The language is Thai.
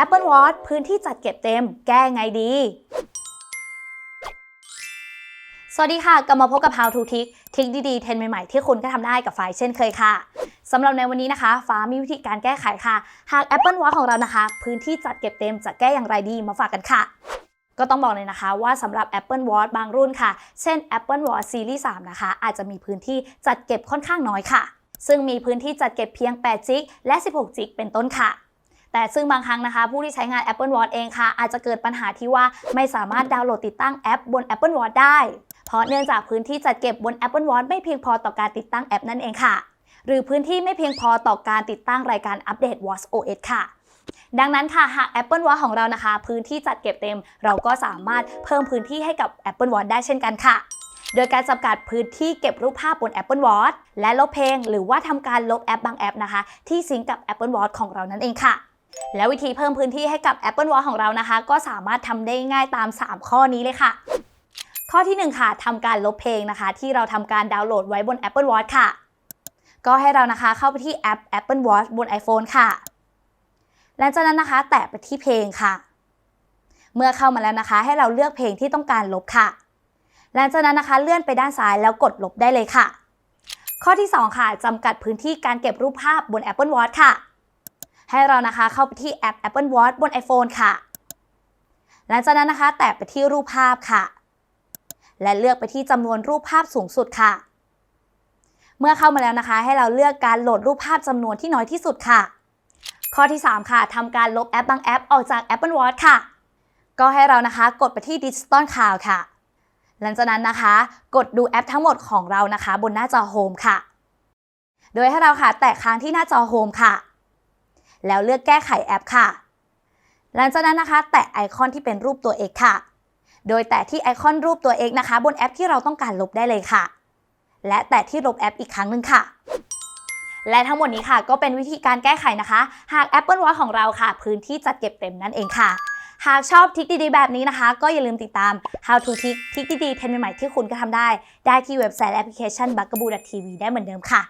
Apple Watch พื้นที่จัดเก็บเต็ม แก้ไงดี สวัสดีค่ะ กลับมาพบกับ How to Tick ทิกดีๆเทรนใหม่ๆ ที่คุณก็ทำได้กับฝ่ายเช่นเคยค่ะสำหรับในวันนี้นะคะ ฟ้ามีวิธีการแก้ไขค่ะ หาก Apple Watch ของเรานะคะ พื้นที่จัดเก็บเต็มจะแก้อย่างไรดีมาฝากกันค่ะก็ต้องบอกเลยนะคะว่าสำหรับ Apple Watch บางรุ่นค่ะ เช่น Apple Watch Series 3 นะคะ อาจจะมีพื้นที่จัดเก็บค่อนข้างน้อยค่ะ ซึ่งมีพื้นที่จัดเก็บเพียง 8 จิก และ 16 จิก เป็นต้นค่ะ แต่ซึ่งบางครั้งนะคะ ผู้ที่ใช้งาน Apple Watch เองค่ะ อาจจะเกิดปัญหาที่ว่าไม่สามารถดาวน์โหลดติดตั้งแอปบน Apple Watch ได้ เพราะเนื่องจากพื้นที่จัดเก็บบน Apple Watch ไม่เพียงพอต่อการติดตั้งแอปนั่นเองค่ะ หรือพื้นที่ไม่เพียงพอต่อการติดตั้งรายการอัปเดต Watch OS ค่ะดังนั้นค่ะ หาก Apple Watch ของเรานะคะ พื้นที่จัดเก็บเต็ม เราก็สามารถเพิ่มพื้นที่ให้กับ Apple Watch ได้เช่นกันค่ะ โดยการจำกัดพื้นที่เก็บรูปภาพบน Apple Watch และลบเพลง หรือว่าทำการลบแอปบางแอปนะคะ ที่ซิงก์กับ Apple Watch ของเรานั่นเองค่ะ และวิธีเพิ่มพื้นที่ให้กับ Apple Watch ของเรานะคะ ก็สามารถทำได้ง่ายตาม 3 ข้อนี้เลยค่ะ ข้อทีหนึ่1 ค่ะทำการลบเพลงนะคะ ที่เราทำการดาวน์โหลดไว้บน Apple Watch ค่ะ ก็ให้เรานะคะเข้าไปที่แอป Apple Watch บน iPhone ค่ะ หลังจากนั้นนะคะ แตะไปที่เพลงค่ะ เมื่อเข้ามาแล้วนะคะ ให้เราเลือกเพลงที่ต้องการลบค่ะ หลังจากนั้นนะคะเลื่อนไปด้านซ้ายแล้วกดลบได้เลยค่ะ ข้อที่ 2 ค่ะจำกัดพื้นที่การเก็บรูปภาพบน Apple Watch ค่ะ ให้เรานะคะเข้าไปที่แอป Apple Watch บน iPhone ค่ะ หลังจากนั้นนะคะ แตะไปที่รูปภาพค่ะ และเลือกไปที่จำนวนรูปภาพสูงสุดค่ะ เมื่อเข้ามาแล้วนะคะ ให้เราเลือกการโหลดรูปภาพจำนวนที่น้อยที่สุดค่ะ ข้อที่ 3 ค่ะทำการลบแอปบางแอปออกจาก Apple Watch ค่ะ ก็ให้เรานะคะกดไปที่ Digital Cloud ค่ะ หลังจากนั้นนะคะ กดดูแอปทั้งหมดของเรานะคะ บนหน้าจอ Home ค่ะ โดยให้เราค่ะ แตะค้างที่หน้าจอ Home ค่ะ แล้วเลือกแก้ไขแอปค่ะ หลังจากนั้นนะคะ แตะไอคอนที่เป็นรูปตัว X ค่ะ โดยแตะที่ไอคอนรูปตัว X นะคะ บนแอปที่เราต้องการลบได้เลยค่ะ และแตะที่ลบแอปอีกครั้งหนึ่งค่ะและทั้งหมดนี้ค่ะก็เป็นวิธีการแก้ไขนะคะ หาก Apple Watch ของเราค่ะ พื้นที่จัดเก็บเต็มนั่นเองค่ะ หากชอบทริคดีๆแบบนี้นะคะ ก็อย่าลืมติดตาม How to Tick ทริคดีๆเทรนด์ใหม่ๆที่คุณก็ทำได้ ได้ที่เว็บไซต์และแอปพลิเคชัน b u g a b o o TV ได้เหมือนเดิมค่ะ